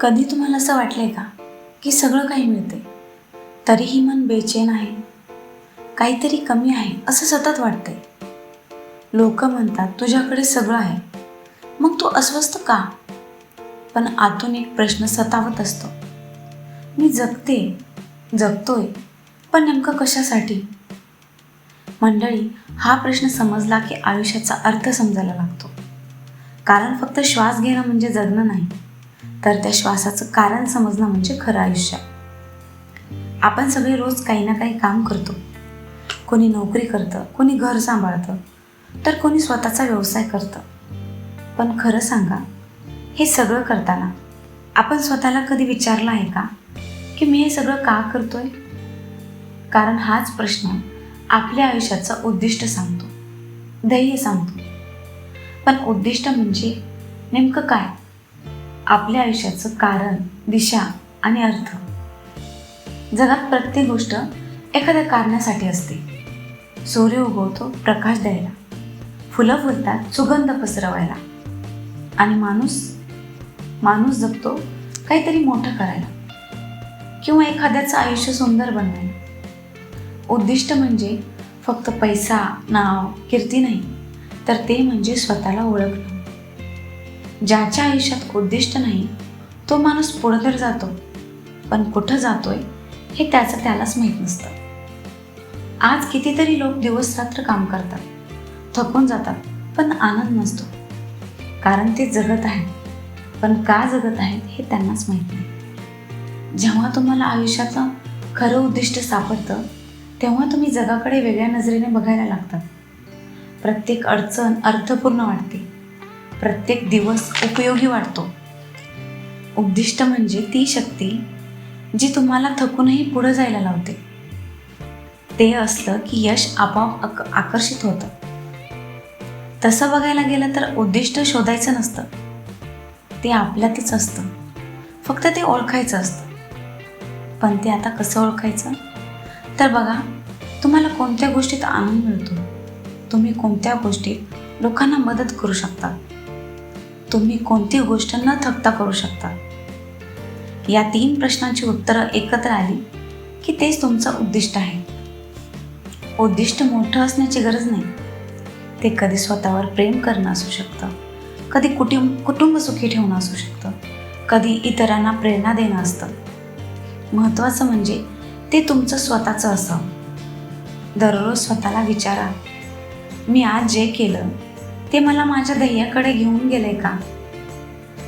कधी तुम्हाला असं वाटलंय का? की सगळं काही मिळते तरीही मन बेचैन आहे. काहीतरी कमी आहे असं सतत वाटतंय. लोक म्हणतात तुझ्याकडे सगळं आहे. मग तू अस्वस्थ का? पण आतून एक प्रश्न सतावत असतो. मी जगते जगतोय पण नेमकं कशासाठी? मंडळी हा प्रश्न समजला की आयुष्याचा अर्थ समजायला लागतो. कारण फक्त श्वास घेणं म्हणजे जगणं नाही. तर त्या श्वासाचं कारण समजणं म्हणजे खरं आयुष्य. आपण सगळे रोज काही ना काही काम करतो. कोणी नोकरी करतं कोणी घर सांभाळतं तर कोणी स्वतःचा व्यवसाय करतं. पण खरं सांगा हे सगळं करताना आपण स्वतःला कधी विचारलं आहे का की मी हे सगळं का करतोय? कारण हाच प्रश्न आपल्या आयुष्याचं उद्दिष्ट सांगतो ध्येय सांगतो. पण उद्दिष्ट म्हणजे नेमकं काय? आपल्या आयुष्याचं कारण दिशा आणि अर्थ. जगात प्रत्येक गोष्ट एखाद्या कारणासाठी असते. सूर्य उगवतो प्रकाश द्यायला. फुलं फुलतात सुगंध पसरवायला. आणि माणूस माणूस जगतो काहीतरी मोठं करायला. किंवा एखाद्याचं आयुष्य सुंदर बनवायला. उद्दिष्ट म्हणजे फक्त पैसा नाव कीर्ती नाही तर ते म्हणजे स्वतःला ओळखणं. ज्याच्या आयुष्यात उद्दिष्ट नाही तो माणूस पुढं तर जातो. पण कुठं जातोय हे त्याचं त्यालाच माहीत नसतं. आज कितीतरी लोक दिवस रात्र काम करतात थकून जातात पण आनंद नसतो. कारण ते जगत आहेत पण का जगत आहेत हे त्यांनाच माहीत नाही. जेव्हा तुम्हाला आयुष्याचं खरं उद्दिष्ट सापडतं तेव्हा तुम्ही जगाकडे वेगळ्या नजरेने बघायला लागतात. प्रत्येक अडचण अर्थपूर्ण वाटते. प्रत्येक दिवस उपयोगी वाटतो. उद्दिष्ट म्हणजे ती शक्ती जी तुम्हाला थकूनही पुढं जायला लावते. ते असलं की यश आपोआप आक आकर्षित होतं. तसं बघायला गेलं तर उद्दिष्ट शोधायचं नसतं. ते आपल्यातच असतं. फक्त ते ओळखायचं असतं. पण ते आता कसं ओळखायचं? तर बघा तुम्हाला कोणत्या गोष्टीत आनंद मिळतो? तुम्ही कोणत्या गोष्टीत लोकांना मदत करू शकता? तुम्ही कोणती गोष्ट न थकता करू शकता. या तीन प्रश्नांची उत्तरं एकत्र आली की तेच तुमचं उद्दिष्ट आहे. उद्दिष्ट मोठं असण्याची गरज नाही. ते कधी स्वतःवर प्रेम करणं असू शकतं. कधी कुटुंब कुटुंब सुखी ठेवणं असू शकतं. कधी इतरांना प्रेरणा देणं असतं. महत्त्वाचं म्हणजे ते तुमचं स्वतःचं असावं. दररोज स्वतःला विचारा मी आज जे केलं ते मला माझ्या ध्येयाकडे घेऊन गेले का?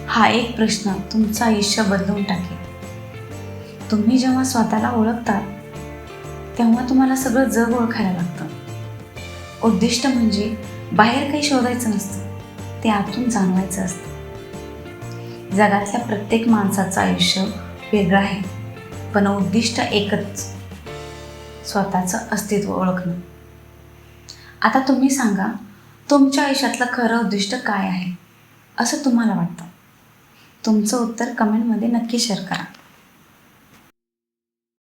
हा एक प्रश्न तुमचं आयुष्य बदलून टाकेल. तुम्ही जेव्हा स्वतःला ओळखतात तेव्हा तुम्हाला सगळं जग ओळखायला लागतं. उद्दिष्ट म्हणजे बाहेर काही शोधायचं नसतं ते आतून जाणवायचं असतं. जगातल्या प्रत्येक माणसाचं आयुष्य वेगळं आहे पण उद्दिष्ट एकच स्वतःचं अस्तित्व ओळखणं. आता तुम्ही सांगा तुमच्या आयुष्यातलं खरं उद्दिष्ट काय आहे? असं तुम्हाला वाटतं? तुमचं उत्तर कमेंटमध्ये नक्की शेअर करा.